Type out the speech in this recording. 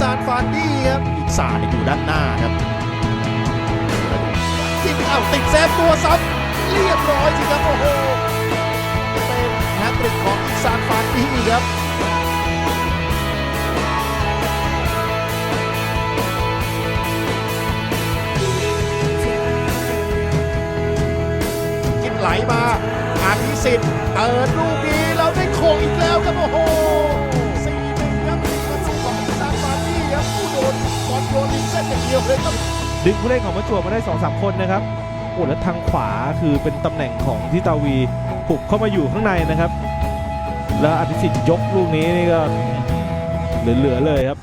ซานฟานดี้ครับอีกสานอยู่ด้านหน้าครับจิงเอ้าติดเซฟตัวซ้ำเรียบร้อยสิครับโอ้โหเป็นแฮตทริกของอีกซานฟานดี้ครับกินไหลมาอาภิสิทธิ์เปิดลูกนี้ นเส้นอย่างเดียวเลยครับดึงผู้เล่นของประจวบมาได้2อสคนนะครับโอ้แล้วทางขวาคือเป็นตำแหน่งของทิตาวีผุกเข้ามาอยู่ข้างในนะครับ แล้วอธิสิทธิ์ยกลูกนี้นี่ก็เหลือๆเลยครับ